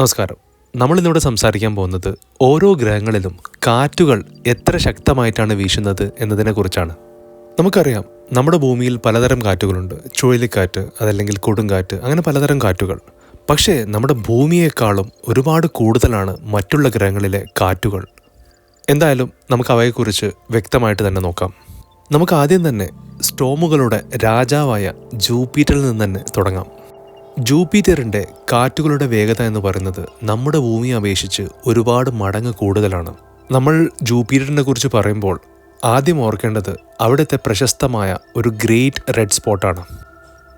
നമസ്കാരം. നമ്മളിന്നിവിടെ സംസാരിക്കാൻ പോകുന്നത് ഓരോ ഗ്രഹങ്ങളിലും കാറ്റുകൾ എത്ര ശക്തമായിട്ടാണ് വീശുന്നത് എന്നതിനെക്കുറിച്ചാണ്. നമുക്കറിയാം നമ്മുടെ ഭൂമിയിൽ പലതരം കാറ്റുകളുണ്ട്. ചുഴലിക്കാറ്റ് അതല്ലെങ്കിൽ കൊടുങ്കാറ്റ് അങ്ങനെ പലതരം കാറ്റുകൾ. പക്ഷേ നമ്മുടെ ഭൂമിയേക്കാളും ഒരുപാട് കൂടുതലാണ് മറ്റുള്ള ഗ്രഹങ്ങളിലെ കാറ്റുകൾ. എന്തായാലും നമുക്ക് അവയെക്കുറിച്ച് വ്യക്തമായിട്ട് തന്നെ നോക്കാം. നമുക്ക് ആദ്യം തന്നെ സ്റ്റോമുകളുടെ രാജാവായ ജൂപ്പിറ്ററിൽ നിന്ന് തന്നെ തുടങ്ങാം. ജൂപ്പിറ്ററിന്റെ കാറ്റുകളുടെ വേഗത എന്ന് പറയുന്നത് നമ്മുടെ ഭൂമിയെ അപേക്ഷിച്ച് ഒരുപാട് മടങ്ങ് കൂടുതലാണ്. നമ്മൾ ജൂപ്പിറ്ററിനെ കുറിച്ച് പറയുമ്പോൾ ആദ്യം ഓർക്കേണ്ടത് അവിടുത്തെ പ്രശസ്തമായ ഒരു ഗ്രേറ്റ് റെഡ് സ്പോട്ടാണ്.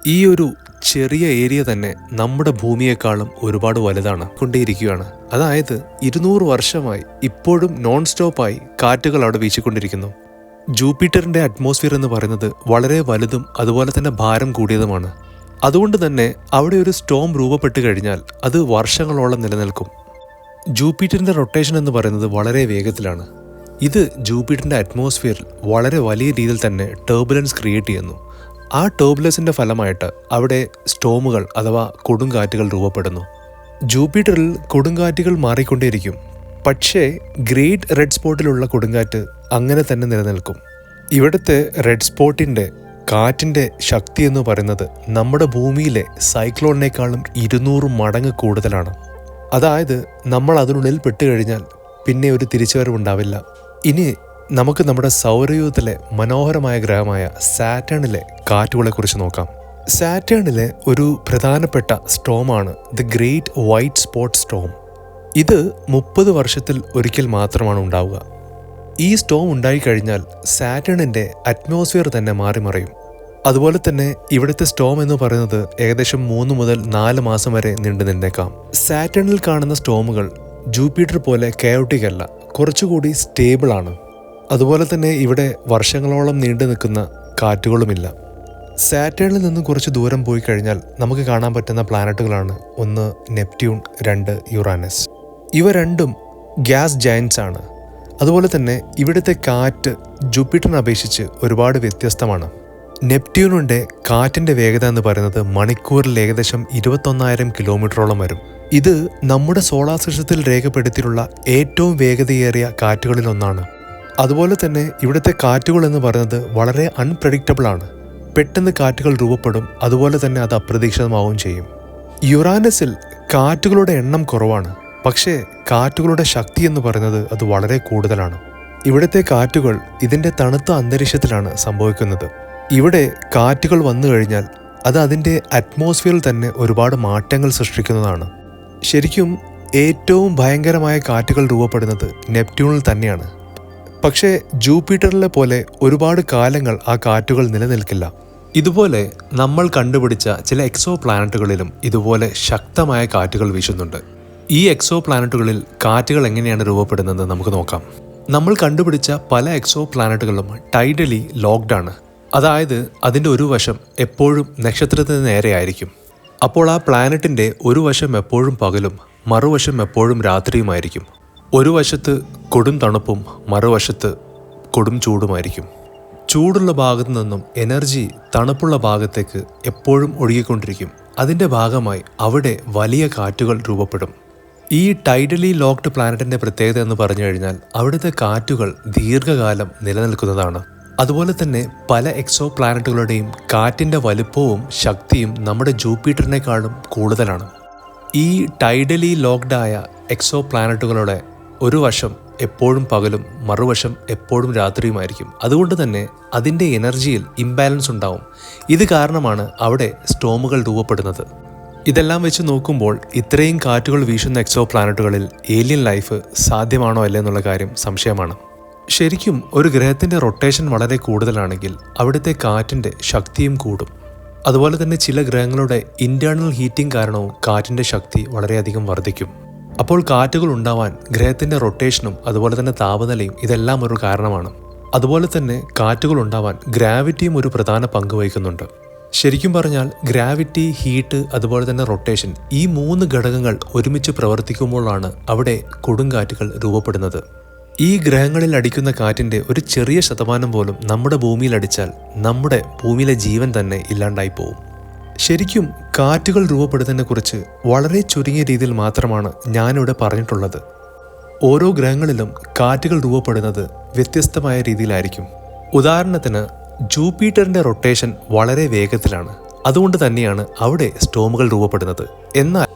ഈ ഒരു ചെറിയ ഏരിയ തന്നെ നമ്മുടെ ഭൂമിയെക്കാളും ഒരുപാട് വലുതാണ് കൊണ്ടേയിരിക്കുകയാണ്. അതായത് ഇരുന്നൂറ് വർഷമായി ഇപ്പോഴും നോൺ സ്റ്റോപ്പായി കാറ്റുകൾ അവിടെ വീശിക്കൊണ്ടിരിക്കുന്നു. ജൂപ്പിറ്ററിന്റെ അറ്റ്മോസ്ഫിയർ എന്ന് പറയുന്നത് വളരെ വലുതും അതുപോലെ തന്നെ ഭാരം കൂടിയതുമാണ്. അതുകൊണ്ട് തന്നെ അവിടെ ഒരു സ്റ്റോം രൂപപ്പെട്ട് കഴിഞ്ഞാൽ അത് വർഷങ്ങളോളം നിലനിൽക്കും. ജൂപ്പിറ്ററിന്റെ റൊട്ടേഷൻ എന്ന് പറയുന്നത് വളരെ വേഗത്തിലാണ്. ഇത് ജൂപ്പിറ്ററിന്റെ അറ്റ്മോസ്ഫിയറിൽ വളരെ വലിയ രീതിയിൽ തന്നെ ടേർബുലൻസ് ക്രിയേറ്റ് ചെയ്യുന്നു. ആ ടേബുലൻസിന്റെ ഫലമായിട്ട് അവിടെ സ്റ്റോമുകൾ അഥവാ കൊടുങ്കാറ്റുകൾ രൂപപ്പെടുന്നു. ജൂപ്പിറ്ററിൽ കൊടുങ്കാറ്റുകൾ മാറിക്കൊണ്ടേയിരിക്കും. പക്ഷേ ഗ്രേറ്റ് റെഡ് സ്പോട്ടിലുള്ള കൊടുങ്കാറ്റ് അങ്ങനെ തന്നെ നിലനിൽക്കും. ഇവിടുത്തെ റെഡ് സ്പോട്ടിന്റെ കാറ്റിന്റെ ശക്തി എന്ന് പറയുന്നത് നമ്മുടെ ഭൂമിയിലെ സൈക്ലോണിനേക്കാളും ഇരുന്നൂറ് മടങ്ങ് കൂടുതലാണ്. അതായത് നമ്മൾ അതിനുള്ളിൽ പെട്ടുകഴിഞ്ഞാൽ പിന്നെ ഒരു തിരിച്ചുവരവുണ്ടാവില്ല ഇനി നമുക്ക് നമ്മുടെ സൗരയൂഥത്തിലെ മനോഹരമായ ഗ്രഹമായ സാറ്റേണിലെ കാറ്റുകളെക്കുറിച്ച് നോക്കാം. സാറ്റേണിലെ ഒരു പ്രധാനപ്പെട്ട സ്റ്റോമാണ് the great white spot storm ഇത് മുപ്പത് വർഷത്തിൽ ഒരിക്കൽ മാത്രമാണ് ഉണ്ടാവുക. ഈ സ്റ്റോം ഉണ്ടായിക്കഴിഞ്ഞാൽ സാറ്റേണിന്റെ അറ്റ്മോസ്ഫിയർ തന്നെ മാറിമറിയും. അതുപോലെ തന്നെ ഇവിടുത്തെ സ്റ്റോം എന്ന് പറയുന്നത് ഏകദേശം മൂന്ന് മുതൽ നാല് മാസം വരെ നീണ്ടു നിന്നേക്കാം. സാറ്റേണിൽ കാണുന്ന സ്റ്റോമുകൾ ജൂപ്പിറ്റർ പോലെ കയോട്ടിക് അല്ല കുറച്ചുകൂടി സ്റ്റേബിൾ ആണ്. അതുപോലെ തന്നെ ഇവിടെ വർഷങ്ങളോളം നീണ്ടു നിൽക്കുന്ന കാറ്റുകളുമില്ല. സാറ്റേണിൽ നിന്ന് കുറച്ച് ദൂരം പോയി കഴിഞ്ഞാൽ നമുക്ക് കാണാൻ പറ്റുന്ന പ്ലാനറ്റുകളാണ് ഒന്ന് നെപ്റ്റ്യൂൺ രണ്ട് യുറാനസ്. ഇവ രണ്ടും ഗ്യാസ് ജയൻസ് ആണ്. അതുപോലെ തന്നെ ഇവിടുത്തെ കാറ്റ് ജൂപ്പിറ്ററിനെ അപേക്ഷിച്ച് ഒരുപാട് വ്യത്യസ്തമാണ്. നെപ്റ്റ്യൂണിന്റെ കാറ്റിന്റെ വേഗത എന്ന് പറയുന്നത് മണിക്കൂറിൽ ഏകദേശം ഇരുപത്തൊന്നായിരം കിലോമീറ്ററോളം വരും. ഇത് നമ്മുടെ സോളാർ സിസ്റ്റത്തിൽ രേഖപ്പെടുത്തിയിട്ടുള്ള ഏറ്റവും വേഗതയേറിയ കാറ്റുകളിലൊന്നാണ് അതുപോലെ തന്നെ ഇവിടുത്തെ കാറ്റുകൾ എന്ന് പറയുന്നത് വളരെ അൺപ്രഡിക്റ്റബിളാണ് പെട്ടെന്ന് കാറ്റുകൾ രൂപപ്പെടും അതുപോലെ തന്നെ അത് അപ്രതീക്ഷിതമാവുകയും ചെയ്യും. യുറാനസിൽ കാറ്റുകളുടെ എണ്ണം കുറവാണ്. പക്ഷേ കാറ്റുകളുടെ ശക്തി എന്ന് പറയുന്നത് അത് വളരെ കൂടുതലാണ്. ഇവിടുത്തെ കാറ്റുകൾ ഇതിന്റെ തണുത്ത അന്തരീക്ഷത്തിലാണ് സംഭവിക്കുന്നത്. ഇവിടെ കാറ്റുകൾ വന്നു കഴിഞ്ഞാൽ അത് അതിന്റെ അറ്റ്മോസ്ഫിയറിൽ തന്നെ ഒരുപാട് മാറ്റങ്ങൾ സൃഷ്ടിക്കുന്നതാണ്. ശരിക്കും ഏറ്റവും ഭയങ്കരമായ കാറ്റുകൾ രൂപപ്പെടുന്നത് നെപ്റ്റ്യൂണിൽ തന്നെയാണ്. പക്ഷേ ജൂപ്പിറ്ററിലെ പോലെ ഒരുപാട് കാലങ്ങൾ ആ കാറ്റുകൾ നിലനിൽക്കില്ല. ഇതുപോലെ നമ്മൾ കണ്ടുപിടിച്ച ചില എക്സോ പ്ലാനറ്റുകളിലും ഇതുപോലെ ശക്തമായ കാറ്റുകൾ വീശുന്നുണ്ട്. ഈ എക്സോ പ്ലാനറ്റുകളിൽ കാറ്റുകൾ എങ്ങനെയാണ് രൂപപ്പെടുന്നത് നമുക്ക് നോക്കാം. നമ്മൾ കണ്ടുപിടിച്ച പല എക്സോ പ്ലാനറ്റുകളും ടൈഡലി ലോക്ക്ഡ് ആണ്. അതായത് അതിന്റെ ഒരു വശം എപ്പോഴും നക്ഷത്രത്തിന് നേരെയായിരിക്കും അപ്പോൾ ആ പ്ലാനറ്റിന്റെ ഒരു വശം എപ്പോഴും പകലും മറുവശം എപ്പോഴും രാത്രിയുമായിരിക്കും ഒരു വശത്ത് കൊടും തണുപ്പും മറുവശത്ത് കൊടും ചൂടുമായിരിക്കും. ചൂടുള്ള ഭാഗത്തു നിന്നും എനർജി തണുപ്പുള്ള ഭാഗത്തേക്ക് എപ്പോഴും ഒഴുകിക്കൊണ്ടിരിക്കും. അതിന്റെ ഭാഗമായി അവിടെ വലിയ കാറ്റുകൾ രൂപപ്പെടും. ഈ ടൈഡലി ലോക്ക്ഡ് പ്ലാനറ്റിന്റെ പ്രത്യേകത എന്ന് പറഞ്ഞു കഴിഞ്ഞാൽ അവിടുത്തെ കാറ്റുകൾ ദീർഘകാലം നിലനിൽക്കുന്നതാണ്. അതുപോലെ തന്നെ പല എക്സോ പ്ലാനറ്റുകളുടെയും കാറ്റിന്റെ വലുപ്പവും ശക്തിയും നമ്മുടെ ജൂപ്പിറ്ററിനേക്കാളും കൂടുതലാണ്. ഈ ടൈഡലി ലോക്ക്ഡ് ആയ എക്സോ പ്ലാനറ്റുകളുടെ ഒരു വശം എപ്പോഴും പകലും മറുവശം എപ്പോഴും രാത്രിയുമായിരിക്കും. അതുകൊണ്ട് തന്നെ അതിന്റെ എനർജിയിൽ ഇംബാലൻസ് ഉണ്ടാവും. ഇത് കാരണമാണ് അവിടെ സ്റ്റോമുകൾ രൂപപ്പെടുന്നത്. ഇതെല്ലാം വെച്ച് നോക്കുമ്പോൾ ഇത്രയും കാറ്റുകൾ വീശുന്ന എക്സോ പ്ലാനറ്റുകളിൽ ഏലിയൻ ലൈഫ് സാധ്യമാണോ അല്ലേ എന്നുള്ള കാര്യം സംശയമാണ്. ശരിക്കും ഒരു ഗ്രഹത്തിന്റെ റൊട്ടേഷൻ വളരെ കൂടുതലാണെങ്കിൽ അവിടുത്തെ കാറ്റിന്റെ ശക്തിയും കൂടും. അതുപോലെ തന്നെ ചില ഗ്രഹങ്ങളുടെ ഇന്റേണൽ ഹീറ്റിംഗ് കാരണവും കാറ്റിന്റെ ശക്തി വളരെയധികം വർദ്ധിക്കും. അപ്പോൾ കാറ്റുകൾ ഉണ്ടാവാൻ ഗ്രഹത്തിന്റെ റൊട്ടേഷനും അതുപോലെ തന്നെ താപനിലയും ഇതെല്ലാം ഒരു കാരണമാണ്. അതുപോലെ തന്നെ കാറ്റുകൾ ഉണ്ടാവാൻ ഗ്രാവിറ്റിയും ഒരു പ്രധാന പങ്ക് വഹിക്കുന്നുണ്ട്. ശരിക്കും പറഞ്ഞാൽ ഗ്രാവിറ്റി ഹീറ്റ് അതുപോലെ തന്നെ റൊട്ടേഷൻ ഈ മൂന്ന് ഘടകങ്ങൾ ഒരുമിച്ച് പ്രവർത്തിക്കുമ്പോഴാണ് അവിടെ കൊടുങ്കാറ്റുകൾ രൂപപ്പെടുന്നത്. ഈ ഗ്രഹങ്ങളിൽ അടിക്കുന്ന കാറ്റിന്റെ ഒരു ചെറിയ ശതമാനം പോലും നമ്മുടെ ഭൂമിയിൽ അടിച്ചാൽ നമ്മുടെ ഭൂമിയിലെ ജീവൻ തന്നെ ഇല്ലാണ്ടായി പോവും ശരിക്കും കാറ്റുകൾ രൂപപ്പെടുന്നതിനെക്കുറിച്ച് വളരെ ചുരുങ്ങിയ രീതിയിൽ മാത്രമാണ് ഞാനിവിടെ പറഞ്ഞിട്ടുള്ളത്. ഓരോ ഗ്രഹങ്ങളിലും കാറ്റുകൾ രൂപപ്പെടുന്നത് വ്യത്യസ്തമായ രീതിയിലായിരിക്കും. ഉദാഹരണത്തിന് ജൂപ്പിറ്ററിന്റെ റൊട്ടേഷൻ വളരെ വേഗത്തിലാണ്. അതുകൊണ്ട് തന്നെയാണ് അവിടെ സ്റ്റോമുകൾ രൂപപ്പെടുന്നത്. എന്നാൽ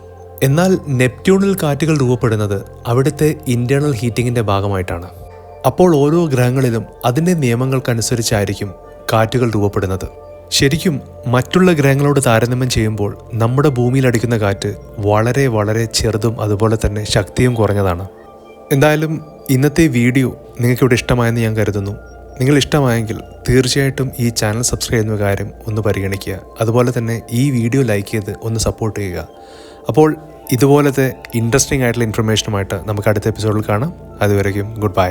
എന്നാൽ നെപ്റ്റ്യൂണിൽ കാറ്റുകൾ രൂപപ്പെടുന്നത് അവിടുത്തെ ഇന്റേണൽ ഹീറ്റിങ്ങിന്റെ ഭാഗമായിട്ടാണ്. അപ്പോൾ ഓരോ ഗ്രഹങ്ങളിലും അതിന്റെ നിയമങ്ങൾക്കനുസരിച്ചായിരിക്കും കാറ്റുകൾ രൂപപ്പെടുന്നത്. ശരിക്കും മറ്റുള്ള ഗ്രഹങ്ങളോട് താരതമ്യം ചെയ്യുമ്പോൾ നമ്മുടെ ഭൂമിയിൽ അടിക്കുന്ന കാറ്റ് വളരെ വളരെ ചെറുതും അതുപോലെ തന്നെ ശക്തിയും കുറഞ്ഞതാണ്. എന്തായാലും ഇന്നത്തെ വീഡിയോ നിങ്ങൾക്കിവിടെ ഇഷ്ടമായെന്ന് ഞാൻ കരുതുന്നു. നിങ്ങൾ ഇഷ്ടമായെങ്കിൽ തീർച്ചയായിട്ടും ഈ ചാനൽ സബ്സ്ക്രൈബ് ചെയ്യുന്ന കാര്യം ഒന്ന് പരിഗണിക്കുക. അതുപോലെ തന്നെ ഈ വീഡിയോ ലൈക്ക് ചെയ്ത് ഒന്ന് സപ്പോർട്ട് ചെയ്യുക. അപ്പോൾ ഇതുപോലത്തെ ഇൻട്രസ്റ്റിംഗ് ആയിട്ടുള്ള ഇൻഫർമേഷനുമായിട്ട് നമുക്ക് അടുത്ത എപ്പിസോഡിൽ കാണാം. അതുവരേക്കും ഗുഡ് ബൈ